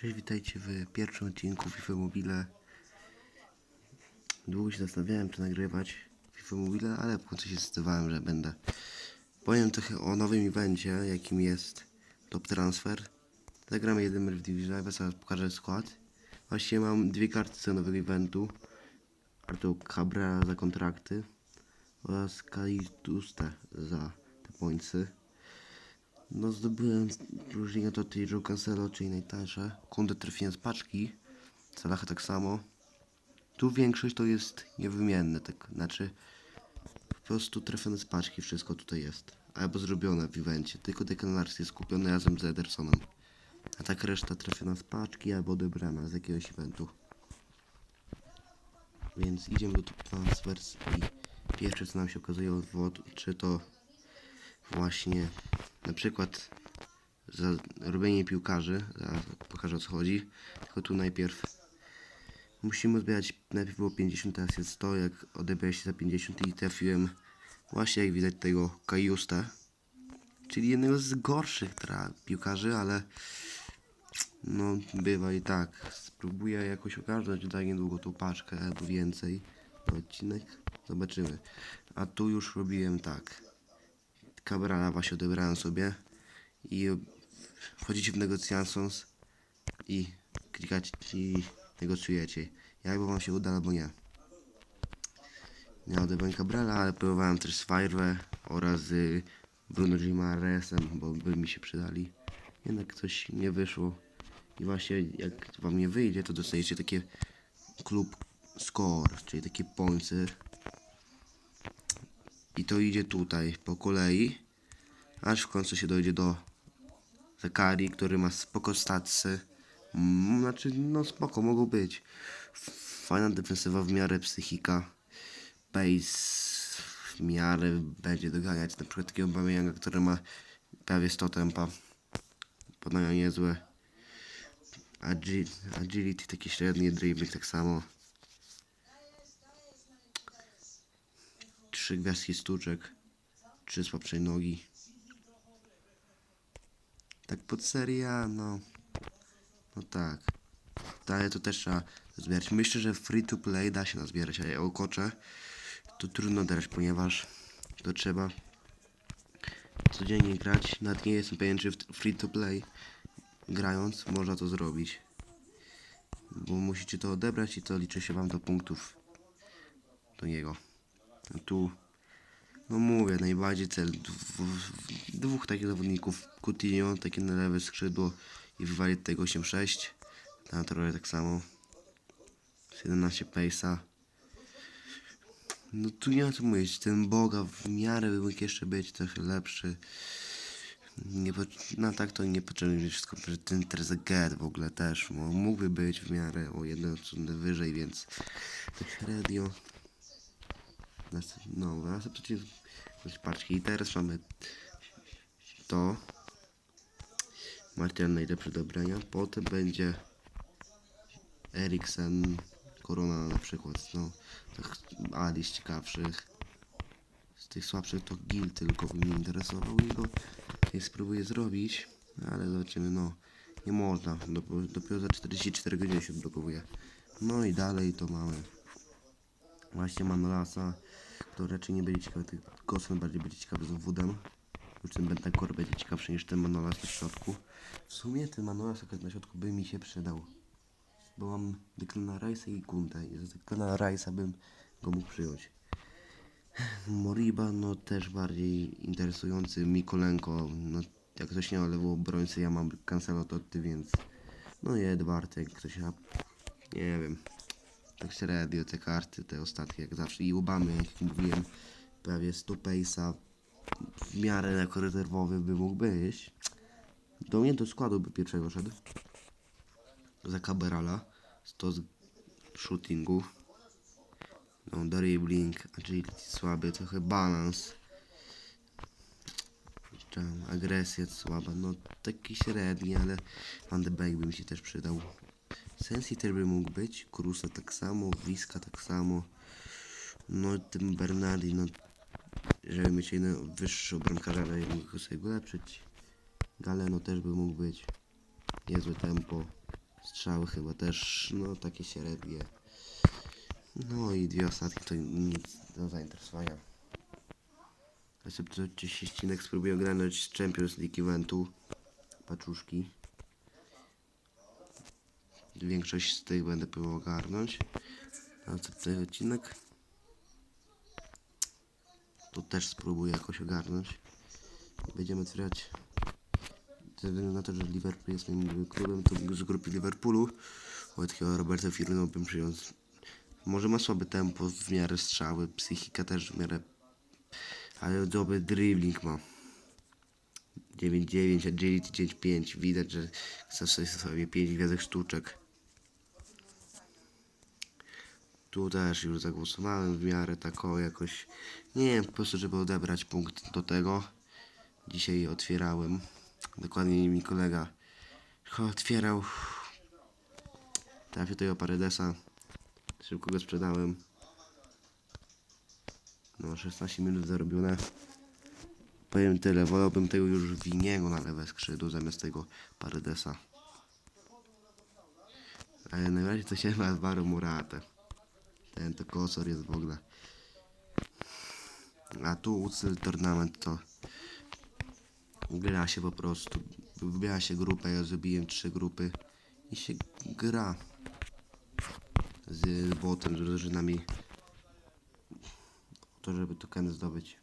Cześć, witajcie w pierwszym odcinku FIFA Mobile. Długo się zastanawiałem, czy nagrywać FIFA Mobile, ale w końcu się zdecydowałem, że będę. Powiem trochę o nowym evencie, jakim jest Top Transfer. Zagramy jeden mecz w Division, ja zaraz pokażę skład. Właściwie mam dwie karty z nowego eventu. Artur Cabrera za kontrakty oraz Kalitusta za te pońcy. No zdobyłem różnienia to tej Joe czyli najtańsze. Kundę trafiłem z paczki. Salaha tak samo. Tu większość to jest niewymienne, tak znaczy po prostu trafione z paczki, wszystko tutaj jest. Albo zrobione w evencie. Tylko Rice jest kupiony razem z Edersonem. A tak reszta trafiona z paczki albo odebrana z jakiegoś eventu. Więc idziemy do top transfers i pierwsze co nam się okazuje czy to właśnie na przykład za robienie piłkarzy, zaraz pokażę o co chodzi, tylko tu najpierw musimy zbierać, najpierw było 50, teraz jest 100, jak odebrałem się za 50 i trafiłem właśnie jak widać tego Kajusta, czyli jednego z gorszych piłkarzy, ale no bywa i tak, spróbuję jakoś ogarnąć tak niedługo tą paczkę albo więcej odcinek, zobaczymy, a tu już robiłem tak, Cabrala właśnie odebrałem sobie i wchodzicie w negocjations i klikacie i negocjujecie. Jakby wam się uda albo nie. Ja odebrałem Cabrala, ale próbowałem też z oraz z Bruno Gimaresem, bo by mi się przydali. Jednak coś nie wyszło. I właśnie jak wam nie wyjdzie, to dostajecie takie klub score, czyli takie pońcy. I to idzie tutaj po kolei, aż w końcu się dojdzie do Zakari, który ma spoko statsy. Znaczy, no spoko, mogą być. Fajna defensywa w miarę psychika. Base w miarę będzie doganiać na przykład takiego Bamianga, który ma prawie 100 tempa. Podania niezłe. Agi agility taki średni, dribbling tak samo. Trzy gwiazdki stuczek. Trzy słabszej nogi. Tak pod seria, no. No tak. Ale to też trzeba zbierać. Myślę, że free to play da się nazbierać, ale o kocze to trudno dać, ponieważ to trzeba codziennie grać. Nawet nie jestem pewien, czy free to play grając można to zrobić. Bo musicie to odebrać i to liczy się wam do punktów do niego. Tu no mówię, najbardziej cel dwóch, takich zawodników. Coutinho, takie na lewe skrzydło i wywali tego 8-6. Na trochę tak samo. 17 pace'a. No tu nie ma co mówić, ten Boga w miarę by mógł jeszcze być trochę lepszy. Nie, po- no tak to nie potrzebny mieć wszystko, że ten Trezeguet w ogóle też mógłby być w miarę o odsłonę wyżej, więc tak. Następ- No, następnie paczki. Teraz mamy to. Martian najlepsze dobrania. Potem będzie Eriksen, Korona na przykład. No, tak Ali z ciekawszych. Z tych słabszych to Gil tylko mnie interesował i go spróbuję zrobić. Ale zobaczymy, no. Nie można. Dopiero za 44 godziny się odblokowuje. No i dalej to mamy. Właśnie Manolasa, to raczej nie będzie ciekawy, tylko Gosen bardziej będzie ciekawy z Wudem. Już ten Bentancur będzie ciekawszy niż ten Manolas na środku. W sumie ten Manolas na środku by mi się przydał. Bo mam Declana Rice'a i Kunta i z Declana Rice'a bym go mógł przyjąć. Moriba, no też bardziej interesujący. Mikolenko, no jak ktoś nie ma lewo obrońcy, ja mam Cancelo więc no i Edward, jak ktoś ma, nie wiem, tak średnio te karty, te ostatnie jak zawsze i Obamy, jak mówiłem, prawie 100 pace'a, w miarę jako rezerwowy by mógł być. Do mnie do składu by pierwszego szedł. Za Caberala, 100 z shootingu. No, dribbling, agility słaby, trochę balans. Tam agresja słaba, no taki średni, ale Van Beek by mi się też przydał. Sensi też by mógł być, Krusa tak samo, Wiska tak samo. No tym Bernardi, no żeby mieć jednego wyższego bramkarza, ale mógł go sobie ulepszyć. Galeno też by mógł być. Niezłe tempo. Strzały chyba też, no takie średnie. No i dwie ostatnie to nic do zainteresowania. Gdzieś ścinek spróbuję ogarnąć z Champions League eventu. Paczuszki. Większość z tych będę próbował ogarnąć. A co ten odcinek? To też spróbuję jakoś ogarnąć. Będziemy otwierać. Ze względu na to, że Liverpool jest moim klubem, to z grupy Liverpoolu. Od takiego Roberta Firmino bym przyjął. Może ma słabe tempo w miarę strzały, psychika też w miarę. Ale dobry dribbling ma. 9-9, agility 9-5. Widać, że chce sobie 5 gwiazdek sztuczek. Tu też już zagłosowałem w miarę taką jakoś. Nie wiem, po prostu, żeby odebrać punkt do tego. Dzisiaj otwierałem. Dokładnie mi kolega otwierał. Trafił tego Paredesa. Szybko go sprzedałem. No, 16 minut zarobione. Powiem tyle, wolałbym tego już Winiego na lewe skrzydło zamiast tego Paredesa. Ale najbardziej to się ma Alvaro Muratę. Ten to jest w ogóle. A tu Ucyl Tournament to gra się po prostu. Wybiera się grupę, ja zrobiłem trzy grupy i się gra z botem, z drużynami to, żeby tokeny zdobyć.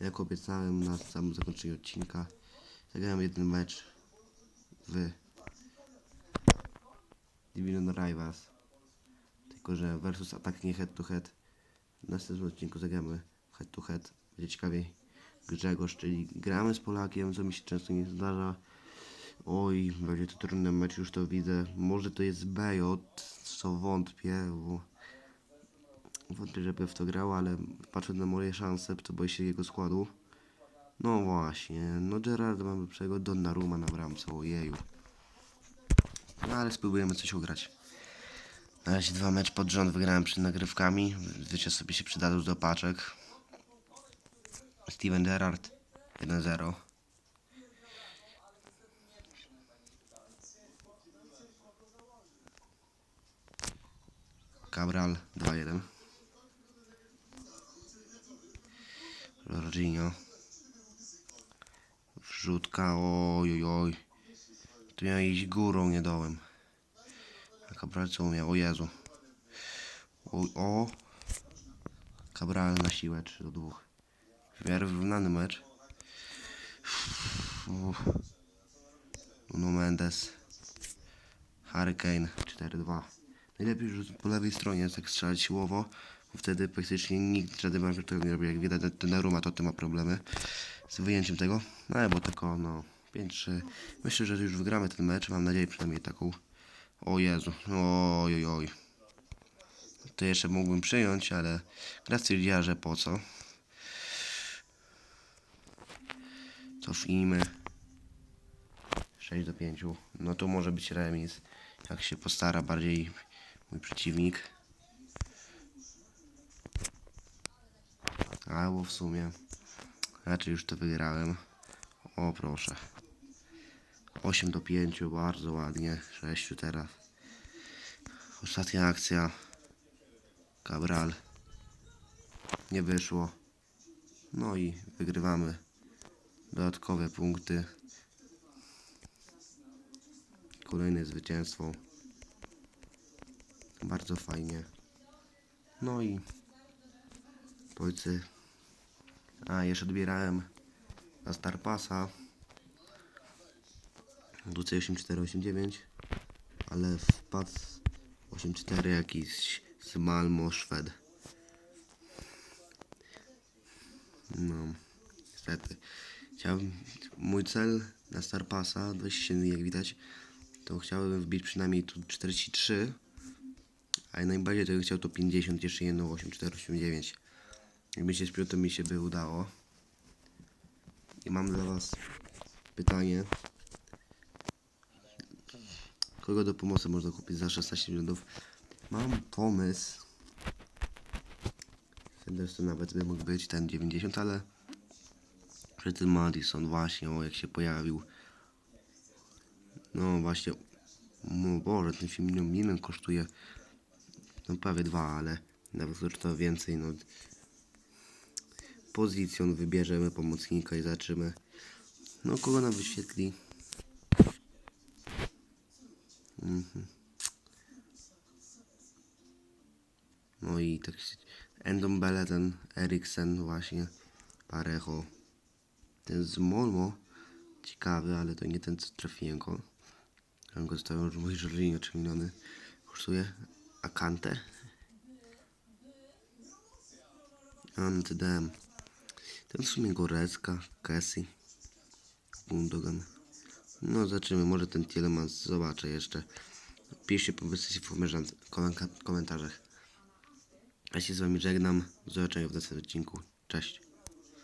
Jak obiecałem na samym zakończeniu odcinka, zagrałem jeden mecz w Division Rivals. Tylko, że versus atak nie head to head. W następnym odcinku zagramy head to head. Będzie ciekawiej. Grzegorz, czyli gramy z Polakiem, co mi się często nie zdarza. Oj, będzie to trudny mecz, już to widzę. Może to jest BJ, co wątpię, bo wątpię, żeby w to grał, ale patrzę na moje szanse, to boję się jego składu. No właśnie, no Gerard mamy lepszego, Donnarumma na bramce, ojeju. No ale spróbujemy coś ugrać. Na razie dwa mecz pod rząd wygrałem przed nagrywkami. Wiecie sobie się przydadzą do paczek. Steven Gerrard 1-0. Cabral 2-1. Jorginho. Wrzutka, oj, oj, oj. Tu miał iść górą, nie dołem. Co umiał? O Jezu. O, o. Cabral na siłę 3 do 2. W miarę wyrównany mecz. Uff. Nuno Mendes. Hurricane 4-2. Najlepiej już po lewej stronie tak strzelać siłowo, bo wtedy praktycznie nikt żaden bramkarz tego nie robi. Jak widać ten Ruma to ty ma problemy z wyjęciem tego. No bo tylko no 5-3. Myślę, że już wygramy ten mecz. Mam nadzieję przynajmniej taką. O Jezu. Oj, oj. To jeszcze mógłbym przyjąć, ale gra po co. Cofnijmy. 6 do 5. No to może być remis. Jak się postara bardziej mój przeciwnik. Albo w sumie. Raczej już to wygrałem. O proszę. 8 do 5, bardzo ładnie. 6 teraz. Ostatnia akcja. Cabral. Nie wyszło. No i wygrywamy. Dodatkowe punkty. Kolejne zwycięstwo. Bardzo fajnie. No i Polscy. A, jeszcze odbierałem na Starpasa. WC 8489, ale wpadł 84 jakiś z Malmo, Szwed. No, niestety. Chciałem, mój cel na Starpasa, dość silny jak widać, to chciałem wbić przynajmniej tu 43, a najbardziej to bym chciał to 50, jeszcze jedno 8489. Jakby się śpił, to mi się by udało. I mam dla was pytanie. Kogo do pomocy można kupić za 16 milionów? Mam pomysł. Henderson nawet by mógł być ten 90, ale że ten Madison właśnie, o jak się pojawił. No właśnie, No Boże, ten film milion, kosztuje. No prawie dwa, ale nawet to więcej, no. Pozycjon wybierzemy pomocnika i zobaczymy. No kogo nam wyświetli. Mhm. No i tak się- Endombele, ten Eriksen właśnie, Parejo. Ten z Molmo, ciekawy, ale to nie ten co trafiłem go. Tam go zostawiam już mój Jorginho 3 miliony. Kosztuje Akante. Antydem. Ten w sumie Gorecka, Cassie, Gundogan. No zobaczymy, może ten Tielemans zobaczę jeszcze. Piszcie pomysły w komentarz- komen- komentarzach. Ja się z wami żegnam. Do zobaczenia w następnym odcinku. Cześć.